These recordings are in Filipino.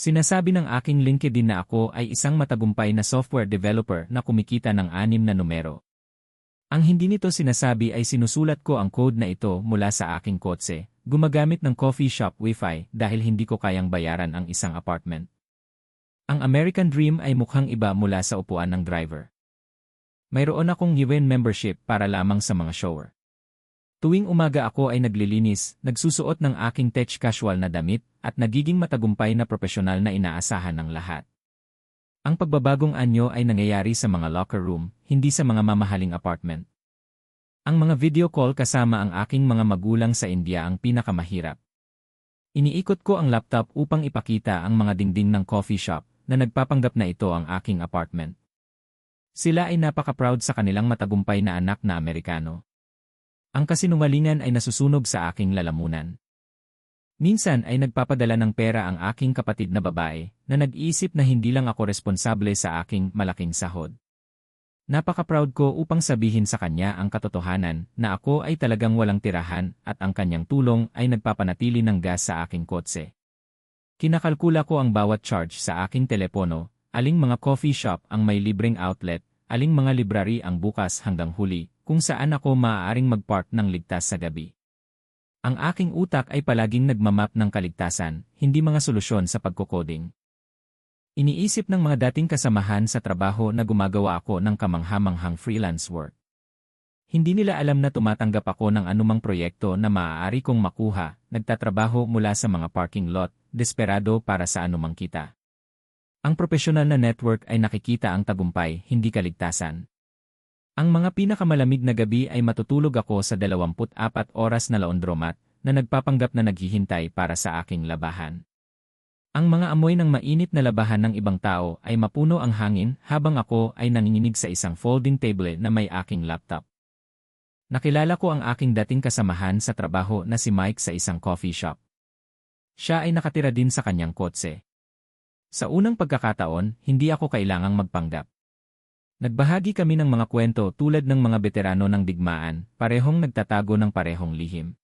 Sinasabi ng aking LinkedIn na ako ay isang matagumpay na software developer na kumikita ng anim na numero. Ang hindi nito sinasabi ay sinusulat ko ang code na ito mula sa aking kotse, gumagamit ng coffee shop wifi dahil hindi ko kayang bayaran ang isang apartment. Ang American Dream ay mukhang iba mula sa upuan ng driver. Mayroon akong given membership para lamang sa mga shower. Tuwing umaga ako ay naglilinis, nagsusuot ng aking tech casual na damit, at nagiging matagumpay na profesional na inaasahan ng lahat. Ang pagbabagong anyo ay nangyayari sa mga locker room, hindi sa mga mamahaling apartment. Ang mga video call kasama ang aking mga magulang sa India ang pinakamahirap. Iniikot ko ang laptop upang ipakita ang mga dingding ng coffee shop na nagpapanggap na ito ang aking apartment. Sila ay napaka-proud sa kanilang matagumpay na anak na Amerikano. Ang kasinungalingan ay nasusunog sa aking lalamunan. Minsan ay nagpapadala ng pera ang aking kapatid na babae na nag-iisip na hindi lang ako responsable sa aking malaking sahod. Napaka-proud ko upang sabihin sa kanya ang katotohanan na ako ay talagang walang tirahan at ang kanyang tulong ay nagpapanatili ng gas sa aking kotse. Kinakalkula ko ang bawat charge sa aking telepono, aling mga coffee shop ang may libreng outlet, aling mga library ang bukas hanggang huli, kung saan ako maaaring magpark ng ligtas sa gabi. Ang aking utak ay palaging nagmamap ng kaligtasan, hindi mga solusyon sa pagkokoding. Iniisip ng mga dating kasamahan sa trabaho na gumagawa ako ng kamanghamanghang freelance work. Hindi nila alam na tumatanggap ako ng anumang proyekto na maaari kong makuha, nagtatrabaho mula sa mga parking lot, desperado para sa anumang kita. Ang profesional na network ay nakikita ang tagumpay, hindi kaligtasan. Ang mga pinakamalamig na gabi ay matutulog ako sa 24 oras na laundromat na nagpapanggap na naghihintay para sa aking labahan. Ang mga amoy ng mainit na labahan ng ibang tao ay mapuno ang hangin habang ako ay nanginginig sa isang folding table na may aking laptop. Nakilala ko ang aking dating kasamahan sa trabaho na si Mike sa isang coffee shop. Siya ay nakatira din sa kanyang kotse. Sa unang pagkakataon, hindi ako kailangang magpanggap. Nagbahagi kami ng mga kwento tulad ng mga veterano ng digmaan, parehong nagtatago ng parehong lihim.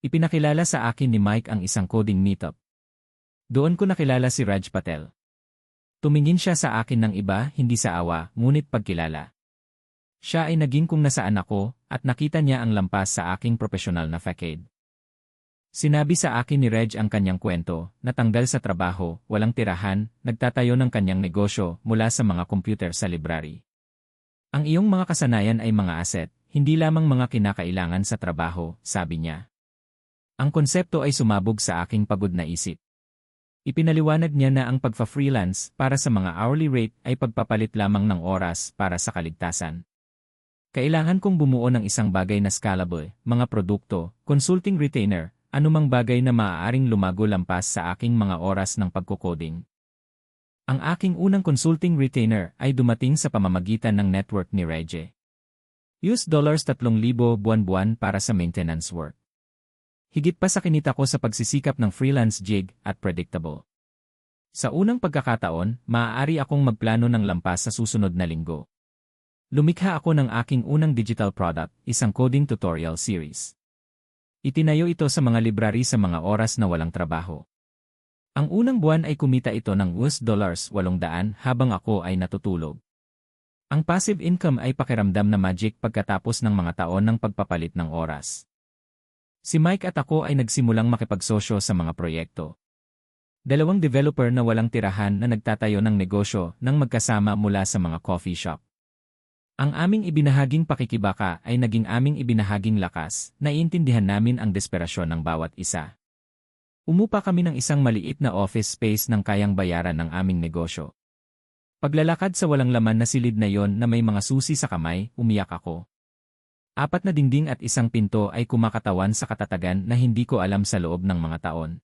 Ipinakilala sa akin ni Mike ang isang coding meetup. Doon ko nakilala si Raj Patel. Tumingin siya sa akin ng iba, hindi sa awa, ngunit pagkilala. Siya ay naging kung nasaan ako, at nakita niya ang lampas sa aking profesional na facade. Sinabi sa akin ni Reg ang kanyang kwento, natanggal sa trabaho, walang tirahan, nagtatayo ng kanyang negosyo mula sa mga computer sa library. Ang iyong mga kasanayan ay mga asset, hindi lamang mga kinakailangan sa trabaho, sabi niya. Ang konsepto ay sumabog sa aking pagod na isip. Ipinaliwanag niya na ang pagfa-freelance para sa mga hourly rate ay pagpapalit lamang ng oras para sa kaligtasan. Kailangan kong bumuo ng isang bagay na scalable, mga produkto, consulting retainer, anumang bagay na maaaring lumago lampas sa aking mga oras ng pagkukoding. Ang aking unang consulting retainer ay dumating sa pamamagitan ng network ni Reggie. Use dollars 3,000 buwan-buwan para sa maintenance work. Higit pa sa kinita ko sa pagsisikap ng freelance gig at predictable. Sa unang pagkakataon, maaari akong magplano ng lampas sa susunod na linggo. Lumikha ako ng aking unang digital product, isang coding tutorial series. Itinayo ito sa mga library sa mga oras na walang trabaho. Ang unang buwan ay kumita ito ng US dollars 800 habang ako ay natutulog. Ang passive income ay pakiramdam na magic pagkatapos ng mga taon ng pagpapalit ng oras. Si Mike at ako ay nagsimulang makipagsosyo sa mga proyekto. Dalawang developer na walang tirahan na nagtatayo ng negosyo nang magkasama mula sa mga coffee shop. Ang aming ibinahaging pakikibaka ay naging aming ibinahaging lakas, naiintindihan namin ang desperasyon ng bawat isa. Umupa kami ng isang maliit na office space ng kayang bayaran ng aming negosyo. Paglalakad sa walang laman na silid na yon na may mga susi sa kamay, umiyak ako. Apat na dingding at isang pinto ay kumakatawan sa katatagan na hindi ko alam sa loob ng mga taon.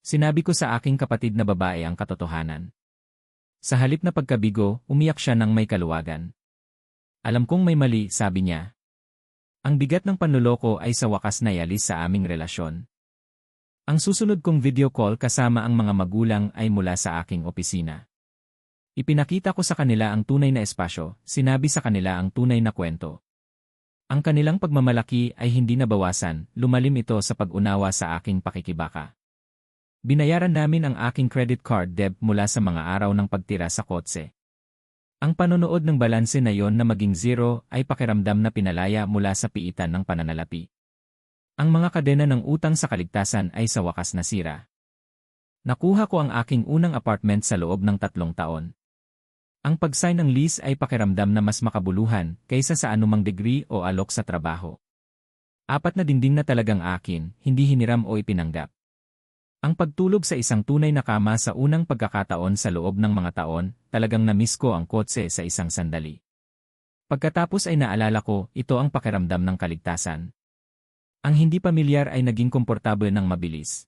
Sinabi ko sa aking kapatid na babae ang katotohanan. Sa halip na pagkabigo, umiyak siya ng may kaluwagan. Alam kong may mali, sabi niya. Ang bigat ng panluloko ay sa wakas na yalis sa aming relasyon. Ang susunod kong video call kasama ang mga magulang ay mula sa aking opisina. Ipinakita ko sa kanila ang tunay na espasyo, sinabi sa kanila ang tunay na kwento. Ang kanilang pagmamalaki ay hindi nabawasan, lumalim ito sa pag-unawa sa aking pakikibaka. Binayaran namin ang aking credit card debt mula sa mga araw ng pagtira sa kotse. Ang panonood ng balanse na yon na maging zero ay pakiramdam na pinalaya mula sa piitan ng pananalapi. Ang mga kadena ng utang sa kaligtasan ay sa wakas nasira. Nakuha ko ang aking unang apartment sa loob ng tatlong taon. Ang pag-sign ng lease ay pakiramdam na mas makabuluhan kaysa sa anumang degree o alok sa trabaho. Apat na dinding na talagang akin, hindi hiniram o ipinanggap. Ang pagtulog sa isang tunay na kama sa unang pagkakataon sa loob ng mga taon, talagang namiss ko ang kotse sa isang sandali. Pagkatapos ay naalala ko, ito ang pakiramdam ng kaligtasan. Ang hindi pamilyar ay naging komportable ng mabilis.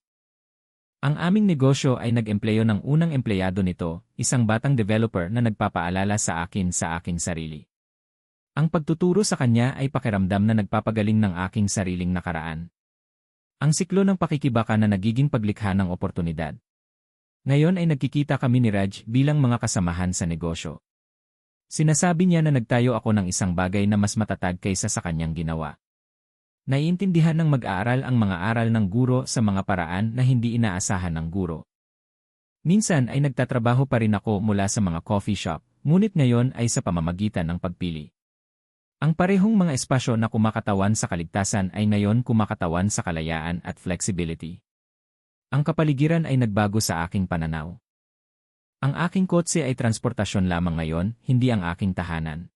Ang aming negosyo ay nag-empleyo ng unang empleyado nito, isang batang developer na nagpapaalala sa akin sa aking sarili. Ang pagtuturo sa kanya ay pakiramdam na nagpapagaling ng aking sariling nakaraan. Ang siklo ng pakikibaka na nagiging paglikha ng oportunidad. Ngayon ay nagkikita kami ni Raj bilang mga kasamahan sa negosyo. Sinasabi niya na nagtayo ako ng isang bagay na mas matatag kaysa sa kanyang ginawa. Naiintindihan ng mag-aaral ang mga aral ng guro sa mga paraan na hindi inaasahan ng guro. Minsan ay nagtatrabaho pa rin ako mula sa mga coffee shop, ngunit ngayon ay sa pamamagitan ng pagpili. Ang parehong mga espasyo na kumakatawan sa kaligtasan ay ngayon kumakatawan sa kalayaan at flexibility. Ang kapaligiran ay nagbago sa aking pananaw. Ang aking kotse ay transportasyon lamang ngayon, hindi ang aking tahanan.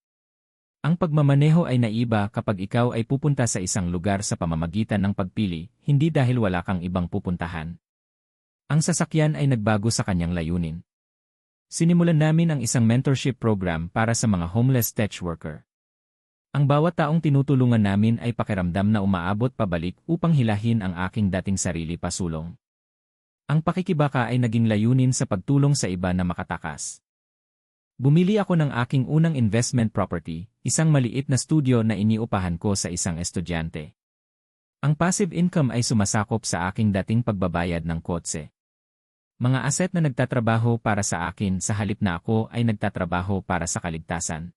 Ang pagmamaneho ay naiba kapag ikaw ay pupunta sa isang lugar sa pamamagitan ng pagpili, hindi dahil wala kang ibang pupuntahan. Ang sasakyan ay nagbago sa kanyang layunin. Sinimulan namin ang isang mentorship program para sa mga homeless tech worker. Ang bawat taong tinutulungan namin ay pakiramdam na umaabot pabalik upang hilahin ang aking dating sarili pasulong. Ang pakikibaka ay naging layunin sa pagtulong sa iba na makatakas. Bumili ako ng aking unang investment property, isang maliit na studio na iniupahan ko sa isang estudyante. Ang passive income ay sumasakop sa aking dating pagbabayad ng kotse. Mga aset na nagtatrabaho para sa akin sa halip na ako ay nagtatrabaho para sa kaligtasan.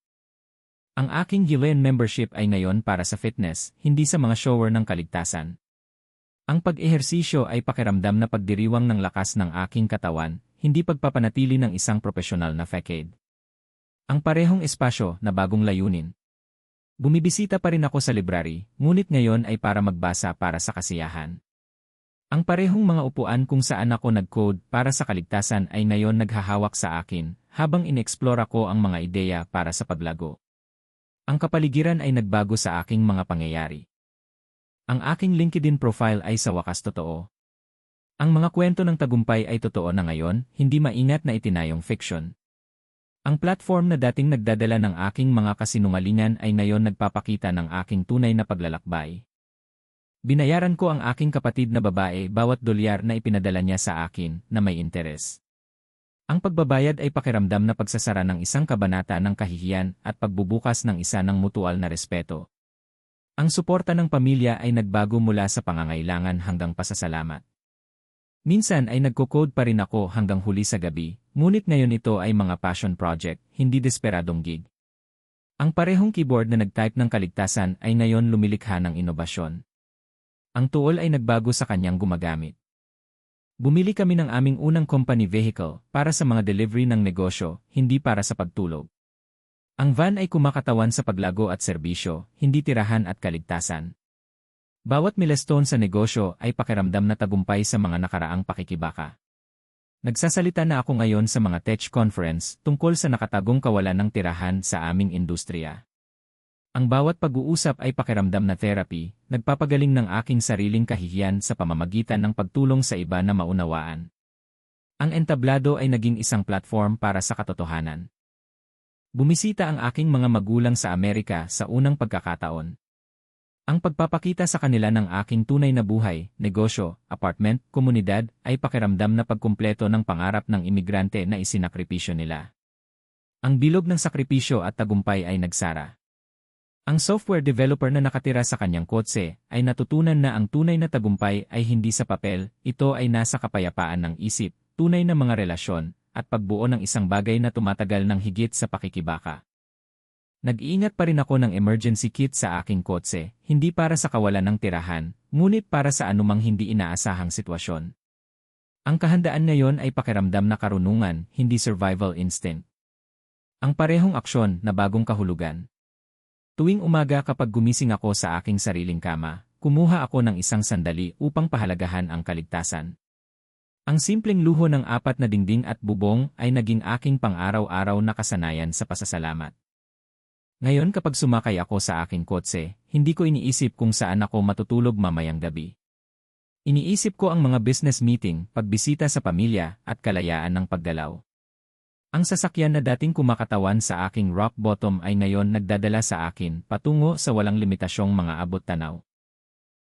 Ang aking Gillian membership ay ngayon para sa fitness, hindi sa mga shower ng kaligtasan. Ang pag-ehersisyo ay pakiramdam na pagdiriwang ng lakas ng aking katawan, hindi pagpapanatili ng isang profesional na facade. Ang parehong espasyo na bagong layunin. Bumibisita pa rin ako sa library, ngunit ngayon ay para magbasa para sa kasiyahan. Ang parehong mga upuan kung saan ako nag-code para sa kaligtasan ay ngayon naghahawak sa akin, habang inexplore ko ang mga ideya para sa paglago. Ang kapaligiran ay nagbago sa aking mga pangyayari. Ang aking LinkedIn profile ay sa wakas totoo. Ang mga kwento ng tagumpay ay totoo na ngayon, hindi maingat na itinayong fiction. Ang platform na dating nagdadala ng aking mga kasinungalingan ay ngayon nagpapakita ng aking tunay na paglalakbay. Binayaran ko ang aking kapatid na babae bawat dolyar na ipinadala niya sa akin na may interes. Ang pagbabayad ay pakiramdam na pagsasara ng isang kabanata ng kahihiyan at pagbubukas ng isa ng mutual na respeto. Ang suporta ng pamilya ay nagbago mula sa pangangailangan hanggang pasasalamat. Minsan ay nagko-code pa rin ako hanggang huli sa gabi, ngunit ngayon ito ay mga passion project, hindi desperadong gig. Ang parehong keyboard na nag-type ng kaligtasan ay ngayon lumilikha ng inobasyon. Ang tuol ay nagbago sa kanyang gumagamit. Bumili kami ng aming unang company vehicle para sa mga delivery ng negosyo, hindi para sa pagtulog. Ang van ay kumakatawan sa paglago at serbisyo, hindi tirahan at kaligtasan. Bawat milestone sa negosyo ay pakiramdam na tagumpay sa mga nakaraang pakikibaka. Nagsasalita na ako ngayon sa mga tech conference tungkol sa nakatagong kawalan ng tirahan sa aming industriya. Ang bawat pag-uusap ay pakiramdam na therapy, nagpapagaling ng aking sariling kahihiyan sa pamamagitan ng pagtulong sa iba na maunawaan. Ang entablado ay naging isang platform para sa katotohanan. Bumisita ang aking mga magulang sa Amerika sa unang pagkakataon. Ang pagpapakita sa kanila ng aking tunay na buhay, negosyo, apartment, komunidad ay pakiramdam na pagkumpleto ng pangarap ng imigrante na isinakripisyo nila. Ang bilog ng sakripisyo at tagumpay ay nagsara. Ang software developer na nakatira sa kanyang kotse ay natutunan na ang tunay na tagumpay ay hindi sa papel, ito ay nasa kapayapaan ng isip, tunay na mga relasyon, at pagbuo ng isang bagay na tumatagal ng higit sa pakikibaka. Nag-iingat pa rin ako ng emergency kit sa aking kotse, hindi para sa kawalan ng tirahan, ngunit para sa anumang hindi inaasahang sitwasyon. Ang kahandaan ngayon ay pakiramdam na karunungan, hindi survival instinct. Ang parehong aksyon na bagong kahulugan. Tuwing umaga kapag gumising ako sa aking sariling kama, kumuha ako ng isang sandali upang pahalagahan ang kaligtasan. Ang simpleng luho ng apat na dingding at bubong ay naging aking pang-araw-araw na kasanayan sa pasasalamat. Ngayon kapag sumakay ako sa aking kotse, hindi ko iniisip kung saan ako matutulog mamayang gabi. Iniisip ko ang mga business meeting, pagbisita sa pamilya, at kalayaan ng paggalaw. Ang sasakyan na dating kumakatawan sa aking rock bottom ay ngayon nagdadala sa akin patungo sa walang limitasyong mga abot tanaw.